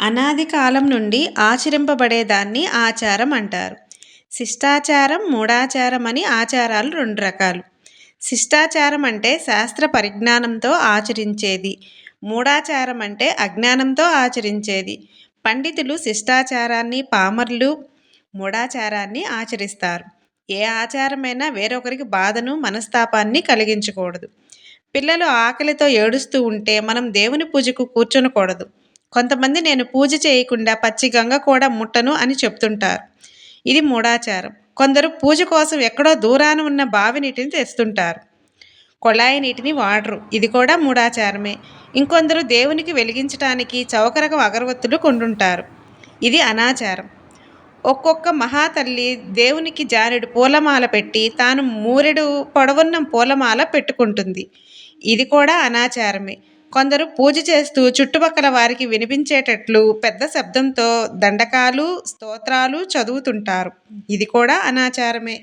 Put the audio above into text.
అనాది కాలం నుండి ఆచరింపబడేదాన్ని ఆచారం అంటారు. శిష్టాచారం మూఢాచారం అని ఆచారాలు రెండు రకాలు. శిష్టాచారం అంటే శాస్త్ర పరిజ్ఞానంతో ఆచరించేది. మూఢాచారం అంటే అజ్ఞానంతో ఆచరించేది. పండితులు శిష్టాచారాన్ని పామర్లు మూఢాచారాన్ని ఆచరిస్తారు. ఏ ఆచారమైనా వేరొకరికి బాధను మనస్తాపాన్ని కలిగించకూడదు. పిల్లలు ఆకలితో ఏడుస్తూ ఉంటే మనం దేవుని పూజకు కూర్చొనకూడదు. కొంతమంది నేను పూజ చేయకుండా పచ్చి గంగ కూడా ముట్టను అని చెప్తుంటారు. ఇది మూఢాచారం. కొందరు పూజ కోసం ఎక్కడో దూరాన ఉన్న బావి నీటిని తెస్తుంటారు. కొళాయి నీటిని వాడరు. ఇది కూడా మూఢాచారమే. ఇంకొందరు దేవునికి వెలిగించటానికి చౌకరకం అగరవత్తులు కొంటుంటారు ఇది అనాచారం. ఒక్కొక్క మహాతల్లి దేవునికి జారెడు పూలమాల పెట్టి తాను మూరెడు పొడవున్న పూలమాల పెట్టుకుంటుంది. ఇది కూడా అనాచారమే. కొందరు పూజ చేస్తూ చుట్టుపక్కల వారికి వినిపించేటట్లు పెద్ద శబ్దంతో దండకాలు స్తోత్రాలు చదువుతుంటారు. ఇది కూడా అనాచారమే.